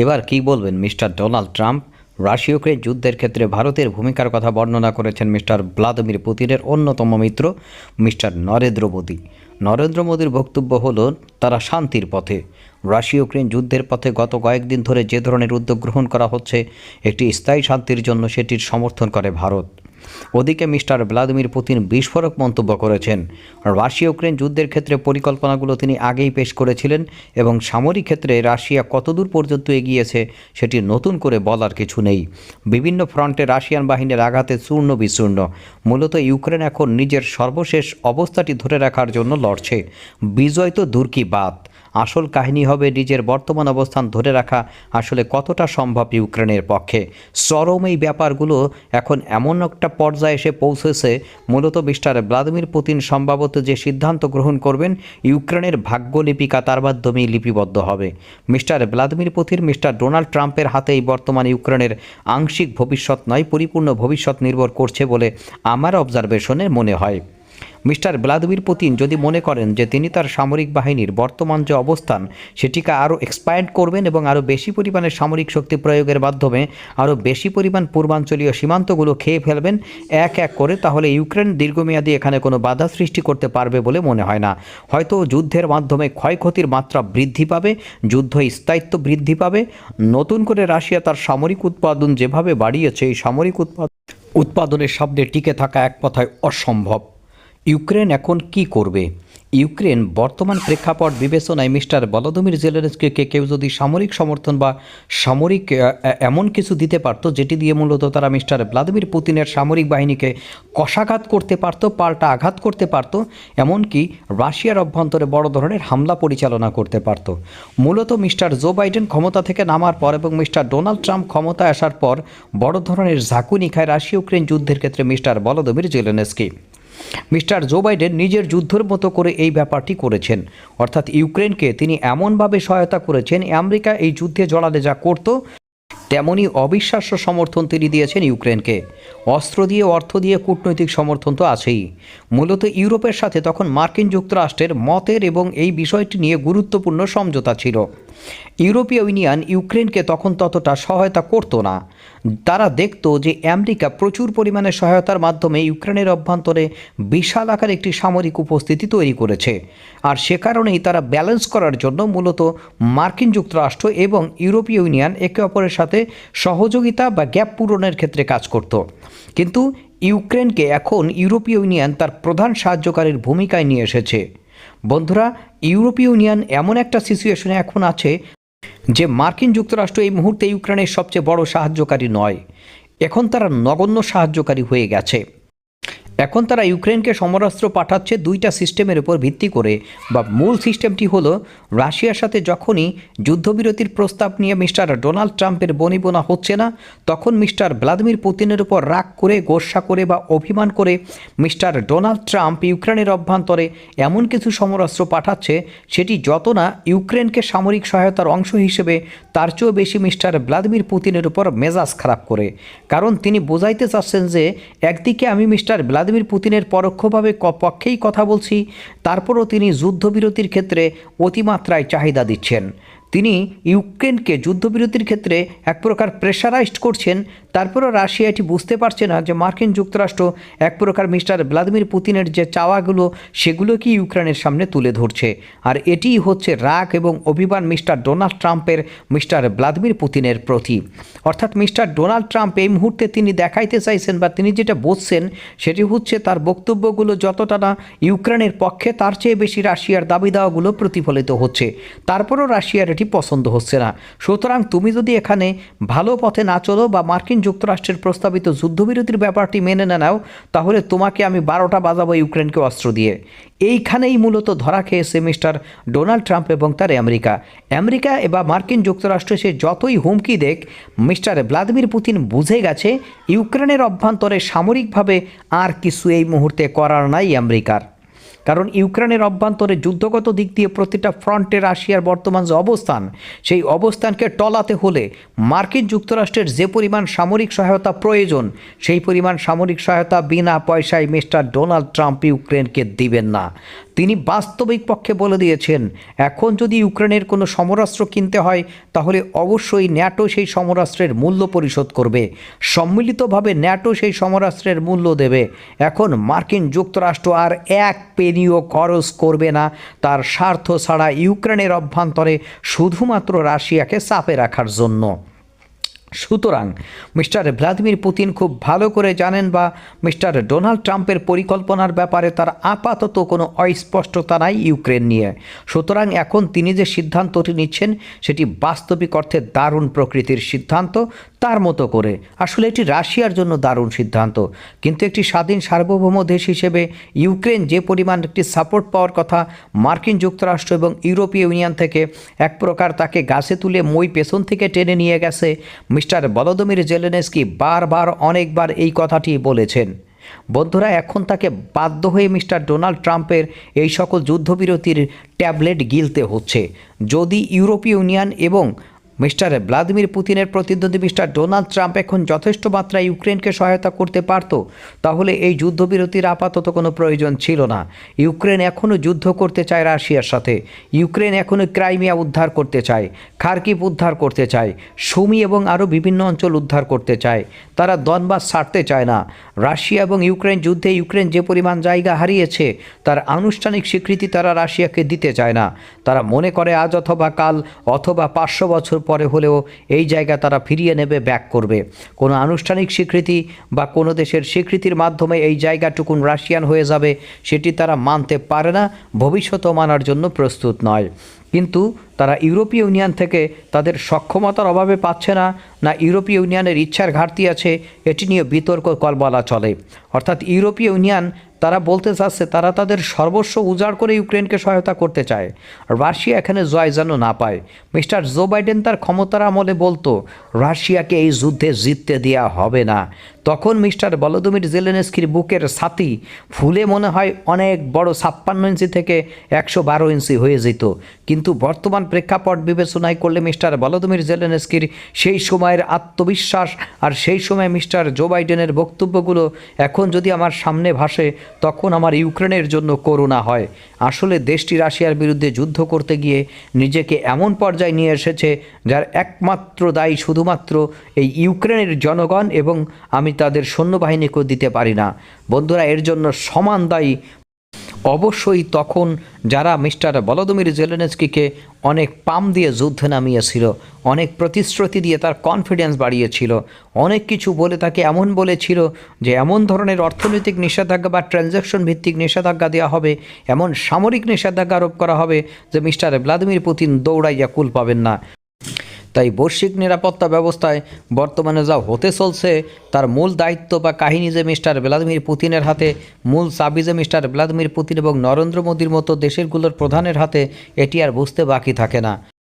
এবার কি বলবেন mister Donald Trump? Russia Ukraine যুদ্ধের ক্ষেত্রে ভারতের ভূমিকার কথা বর্ণনা করেছেন মিস্টার ভ্লাদিমির পুতিনের অন্যতম মিত্র, মিস্টার নরেন্দ্র মোদী। নরেন্দ্র মোদীর বক্তব্য হল, তারা শান্তির পথে। রাশিয়া ইউক্রেন যুদ্ধের পথে গত কয়েকদিন ধরে যে ধরনের উদ্যোগ গ্রহণ করা হচ্ছে, একটি স্থায়ী শান্তির জন্য সেটির সমর্থন করে ভারত। ওদিকে মিস্টার ভ্লাদিমির পুতিন বিস্ফোরক মন্তব্য করেছেন। রাশিয়া ইউক্রেন যুদ্ধের ক্ষেত্রে পরিকল্পনাগুলো তিনি আগেই পেশ করেছিলেন এবং সামরিক ক্ষেত্রে রাশিয়া কতদূর পর্যন্ত এগিয়েছে সেটি নতুন করে বলার কিছু নেই। বিভিন্ন ফ্রন্টে রাশিয়ান বাহিনীর আঘাতে চূর্ণ বিচূর্ণ। মূলত ইউক্রেন এখন নিজের সর্বশেষ অবস্থাটি ধরে রাখার জন্য লড়ছে। বিজয় তো দূর কি বাত। আসল কাহিনী হবে নিজের বর্তমান অবস্থান ধরে রাখা, আসলে কতটা সম্ভব ইউক্রেনের পক্ষে। চরম এই ব্যাপারগুলো এখন এমন একটা পর্যায়ে এসে পৌঁছেছে, মূলত মিস্টার ভ্লাদিমির পুতিন সম্ভবত যে সিদ্ধান্ত গ্রহণ করবেন, ইউক্রেনের ভাগ্যলিপিকা তার মাধ্যমেই লিপিবদ্ধ হবে। Mister Vladimir Putin, mister Donald ট্রাম্পের হাতেই বর্তমান ইউক্রেনের আংশিক ভবিষ্যৎ নয়, পরিপূর্ণ ভবিষ্যৎ নির্ভর করছে বলে আমার অবজারভেশনে মনে হয়। মিস্টার ভ্লাদিমির পুতিন যদি মনে করেন যে তিনি তার সামরিক বাহিনীর বর্তমান যে অবস্থান, সেটিকে আরও এক্সপ্যান্ড করবেন এবং আরও বেশি পরিমাণে সামরিক শক্তি প্রয়োগের মাধ্যমে আরও বেশি পরিমাণ পূর্বাঞ্চলীয় সীমান্তগুলো খেয়ে ফেলবেন এক এক করে, তাহলে ইউক্রেন দীর্ঘমেয়াদী এখানে কোনো বাধা সৃষ্টি করতে পারবে বলে মনে হয় না। হয়তো যুদ্ধের মাধ্যমে ক্ষয়ক্ষতির মাত্রা বৃদ্ধি পাবে, যুদ্ধ স্থায়িত্ব বৃদ্ধি পাবে। নতুন করে রাশিয়া তার সামরিক উৎপাদন যেভাবে বাড়িয়েছে, এই সামরিক উৎপাদন উৎপাদনের শব্দে টিকে থাকা এক কথায় অসম্ভব। ইউক্রেন এখন কি করবে? ইউক্রেন বর্তমান প্রেক্ষাপট বিবেচনায় মিস্টার বলদমির জেলেনস্কিকে কেউ যদি সামরিক সমর্থন বা সামরিক এমন কিছু দিতে পারত, যেটি দিয়ে মূলত তারা মিস্টার ভ্লাদিমির পুতিনের সামরিক বাহিনীকে কষাঘাত করতে পারত, পাল্টা আঘাত করতে পারত, এমনকি রাশিয়ার অভ্যন্তরে বড় ধরনের হামলা পরিচালনা করতে পারত। মূলত মিস্টার জো বাইডেন ক্ষমতা থেকে নামার পর এবং মিস্টার ডোনাল্ড ট্রাম্প ক্ষমতায় আসার পর বড় ধরনের ঝাঁকুনি খায় রাশিয়া ইউক্রেন যুদ্ধের ক্ষেত্রে mister Volodymyr Zelensky. Mister Joe Biden নিজের যুদ্ধের মতো করে এই ব্যাপারটি করেছেন। অর্থাৎ ইউক্রেনকে তিনি এমনভাবে সহায়তা করেছেন, আমেরিকা এই যুদ্ধে জড়ালে যা করত তেমনই অবিশ্বাস্য সমর্থন তিনি দিয়েছেন ইউক্রেনকে। অস্ত্র দিয়ে, অর্থ দিয়ে কূটনৈতিক সমর্থন তো আছেই। মূলত ইউরোপের সাথে তখন মার্কিন যুক্তরাষ্ট্রের মতের এবং এই বিষয়টি নিয়ে গুরুত্বপূর্ণ সমঝোতা ছিল। ইউরোপীয় ইউনিয়ন ইউক্রেনকে তখন ততটা সহায়তা করতো না। তারা দেখতো যে আমেরিকা প্রচুর পরিমাণে সহায়তার মাধ্যমে ইউক্রেনের অভ্যন্তরে বিশাল আকার একটি সামরিক উপস্থিতি তৈরি করেছে। আর সে কারণেই তারা ব্যালেন্স করার জন্য মূলত মার্কিন যুক্তরাষ্ট্র এবং ইউরোপীয় ইউনিয়ন একে অপরের সাথে সহযোগিতা বা গ্যাপ পূরণের ক্ষেত্রে কাজ করত। কিন্তু ইউক্রেনকে এখন ইউরোপীয় ইউনিয়ন তার প্রধান সাহায্যকারীর ভূমিকায় নিয়ে এসেছে। বন্ধুরা, ইউরোপীয় ইউনিয়ন এমন একটা সিচুয়েশনে এখন আছে যে মার্কিন যুক্তরাষ্ট্র এই মুহূর্তে ইউক্রেনের সবচেয়ে বড় সাহায্যকারী নয়। এখন তারা নগণ্য সাহায্যকারী হয়ে গেছে। এখন তারা ইউক্রেনকে সমরাস্ত্র পাঠাচ্ছে দুইটা সিস্টেমের উপর ভিত্তি করে। বা মূল সিস্টেমটি হলো, রাশিয়ার সাথে যখনই যুদ্ধবিরতির প্রস্তাব নিয়ে মিস্টার ডোনাল্ড ট্রাম্পের বনিবনা হচ্ছে না, তখন মিস্টার ভ্লাদিমির পুতিনের উপর রাগ করে গোসা করে বা অভিমান করে মিস্টার ডোনাল্ড ট্রাম্প ইউক্রেনের অভ্যন্তরে এমন কিছু সমরাস্ত্র পাঠাচ্ছে, সেটি যত না ইউক্রেনকে সামরিক সহায়তার অংশ হিসেবে, তার চেয়েও বেশি মিস্টার ভ্লাদিমির পুতিনের উপর মেজাজ খারাপ করে। কারণ তিনি বোঝাইতে চাচ্ছেন যে, একদিকে আমি মিস্টার ভ্লাদিমির পুতিনের পরোক্ষভাবে পক্ষেই কথা বলছি তারপরও তিনি যুদ্ধবিরতির ক্ষেত্রে অতিমাত্রায় চাহিদা দিচ্ছেন। তিনি ইউক্রেনকে যুদ্ধবিরতির ক্ষেত্রে এক প্রকার প্রেশারাইজড করছেন, তারপরও রাশিয়া এটি বুঝতে পারছে না যে মার্কিন যুক্তরাষ্ট্র এক প্রকার মিস্টার ভ্লাদিমির পুতিনের যে চাওয়াগুলো সেগুলোকে ইউক্রেনের সামনে তুলে ধরছে। আর এটিই হচ্ছে রাগ এবং অভিমান মিস্টার ডোনাল্ড ট্রাম্পের মিস্টার ভ্লাদিমির পুতিনের প্রতি। অর্থাৎ মিস্টার ডোনাল্ড ট্রাম্প এই মুহূর্তে তিনি দেখাইতে চাইছেন বা তিনি যেটা বলছেন, সেটি হচ্ছে তার বক্তব্যগুলো যতটা না ইউক্রেনের পক্ষে, তার চেয়ে বেশি রাশিয়ার দাবি দাওয়াগুলো প্রতিফলিত হচ্ছে। তারপরও রাশিয়ার এটি পছন্দ হচ্ছে না। সুতরাং তুমি যদি এখানে ভালো পথে না চলো বা মার্কিন যুক্তরাষ্ট্রের প্রস্তাবিত যুদ্ধবিরতির ব্যাপারটি মেনে না নাও, তাহলে তোমাকে আমি বারোটা বাজাবো ইউক্রেনকে অস্ত্র দিয়ে। এইখানেই মূলত ধরা খেয়েছে মিস্টার ডোনাল্ড ট্রাম্প এবং তার আমেরিকা। আমেরিকা বা মার্কিন যুক্তরাষ্ট্র সে যতই হুমকি দেখ মিস্টার ভ্লাদিমির পুতিন বুঝে গেছে, ইউক্রেনের অভ্যন্তরে সামরিকভাবে আর কিছু এই মুহূর্তে করার নাই আমেরিকার। কারণ ইউক্রেনের অভ্যন্তরে যুদ্ধগত দিক দিয়ে প্রতিটা ফ্রন্টে রাশিয়ার বর্তমান যে অবস্থান, সেই অবস্থানকে টলাতে হলে মার্কিন যুক্তরাষ্ট্রের যে পরিমাণ সামরিক সহায়তা প্রয়োজন, সেই পরিমাণ সামরিক সহায়তা বিনা পয়সায় মিস্টার ডোনাল্ড ট্রাম্প ইউক্রেনকে দিবেন না। তিনি বাস্তবিক পক্ষে বলে দিয়েছেন, এখন যদি ইউক্রেনের কোনো সমরাস্ত্র কিনতে হয়, তাহলে অবশ্যই ন্যাটো সেই সমরাস্ত্রের মূল্য পরিশোধ করবে। সম্মিলিতভাবে ন্যাটো সেই সমরাস্ত্রের মূল্য দেবে। এখন মার্কিন যুক্তরাষ্ট্র আর এক পেনিও খরচ করবে না। তার স্বার্থ ছাড়া ইউক্রেনের অভ্যন্তরে শুধুমাত্র রাশিয়াকে চাপে রাখার জন্য। সুতরাং মিস্টার ভ্লাদিমির পুতিন খুব ভালো করে জানেন বা মিস্টার ডোনাল্ড ট্রাম্পের পরিকল্পনার ব্যাপারে তার আপাতত কোনো অস্পষ্টতা নাই ইউক্রেন নিয়ে। সুতরাং এখন তিনি যে সিদ্ধান্তটি নিচ্ছেন, সেটি বাস্তবিক অর্থে দারুণ প্রকৃতির সিদ্ধান্ত, তার মতো করে। আসলে এটি রাশিয়ার জন্য দারুণ সিদ্ধান্ত। কিন্তু একটি স্বাধীন সার্বভৌম দেশ হিসেবে ইউক্রেন যে পরিমাণ একটি সাপোর্ট পাওয়ার কথা মার্কিন যুক্তরাষ্ট্র এবং ইউরোপীয় ইউনিয়ন থেকে এক প্রকার তাকে গাছে তুলে মই পেছন থেকে টেনে নিয়ে গেছে মিস্টার বলদমির জেলেনেস্কি বারবার অনেকবার এই কথাটি বলেছেন। বন্ধুরা, এখন তাকে বাধ্য হয়ে মিস্টার ডোনাল্ড ট্রাম্পের এই সকল যুদ্ধবিরতির ট্যাবলেট গিলতে হচ্ছে। যদি ইউরোপীয় ইউনিয়ন এবং মিস্টার ভ্লাদিমির পুতিনের প্রতিদ্বন্দ্বী মিস্টার ডোনাল্ড ট্রাম্প এখন যথেষ্ট মাত্রায় ইউক্রেনকে সহায়তা করতে পারত। তাহলে এই যুদ্ধবিরতির আপাতত কোনো প্রয়োজন ছিল না। ইউক্রেন এখনও যুদ্ধ করতে চায় রাশিয়ার সাথে। ইউক্রেন এখনও ক্রাইমিয়া উদ্ধার করতে চায়, খার্কিভ উদ্ধার করতে চায়, সুমি এবং আরও বিভিন্ন অঞ্চল উদ্ধার করতে চায়। তারা দনবাস ছাড়তে চায় না। রাশিয়া এবং ইউক্রেন যুদ্ধে ইউক্রেন যে পরিমাণ জায়গা হারিয়েছে, তার আনুষ্ঠানিক স্বীকৃতি তারা রাশিয়াকে দিতে চায় না। তারা মনে করে আজ অথবা কাল অথবা পাঁচশো বছর পরে হলেও এই জায়গা তারা ফিরিয়ে নেবে, ব্যাক করবে। কোনো আনুষ্ঠানিক স্বীকৃতি বা কোনো দেশের স্বীকৃতির মাধ্যমে এই জায়গাটুকুন রাশিয়ান হয়ে যাবে, সেটি তারা মানতে পারে না ভবিষ্যতও মানার জন্য প্রস্তুত নয়। কিন্তু তারা ইউরোপীয় ইউনিয়ন থেকে তাদের সক্ষমতার অভাবে পাচ্ছে না না ইউরোপীয় ইউনিয়নের ইচ্ছার ঘাটতি আছে, এটি নিয়ে বিতর্ক কল বলা চলে। অর্থাৎ ইউরোপীয় ইউনিয়ন তারা বলতে চাচ্ছে তারা তাদের সর্বস্ব উজাড় করে ইউক্রেনকে সহায়তা করতে চায়। রাশিয়া এখানে জয় যেন না পায়। মিস্টার জো বাইডেন তার ক্ষমতার আমলে বলতো, রাশিয়াকে এই যুদ্ধে জিততে দেওয়া হবে না। তখন মিস্টার বলদমির জেলেনেস্কির বুকের ছাতি ফুলে মনে হয় অনেক বড় ছাপ্পান্ন ইঞ্চি থেকে একশো বারো ইঞ্চি হয়ে যেত। কিন্তু বর্তমান প্রেক্ষাপট বিবেচনায় করলে মিস্টার বলদমির জেলেনেস্কির সেই সময়ের আত্মবিশ্বাস আর সেই সময় মিস্টার জো বাইডেনের বক্তব্যগুলো এখন যদি আমার সামনে ভাসে, তখন আমার ইউক্রেনের জন্য করুণা হয়। আসলে দেশটি রাশিয়ার বিরুদ্ধে যুদ্ধ করতে গিয়ে নিজেকে এমন পর্যায়ে নিয়ে এসেছে, যার একমাত্র দায়ী শুধুমাত্র এই ইউক্রেনের জনগণ এবং আমি তাদের সৈন্যবাহিনীকেও দিতে পারি না। বন্ধুরা, এর জন্য সমান দায়ী। অবশ্যই তখন যারা মিস্টার বলদমির জেলেনস্কিকে অনেক পাম দিয়ে যুদ্ধে নামিয়েছিল, অনেক প্রতিশ্রুতি দিয়ে তার কনফিডেন্স বাড়িয়েছিল, অনেক কিছু বলে তাকে এমন বলেছিল যে এমন ধরনের অর্থনৈতিক নিষেধাজ্ঞা বা ট্রানজ্যাকশন ভিত্তিক নিষেধাজ্ঞা দেওয়া হবে, এমন সামরিক নিষেধাজ্ঞা আরোপ করা হবে যে মিস্টার ভ্লাদিমির পুতিন দৌড়াইয়া কুল পাবেন না। তাই বৈশ্বিক নিরাপত্তা ব্যবস্থায় বর্তমানে যা হতে চলছে, তার মূল দায়িত্ব বা কাহিনী যে মিস্টার ভ্লাদিমির পুতিনের হাতে, মূল চাবি যে মিস্টার ভ্লাদিমির পুতিন এবং নরেন্দ্র মোদীর মতো দেশেরগুলোর প্রধানের হাতে, এটি আর বুঝতে বাকি থাকে না।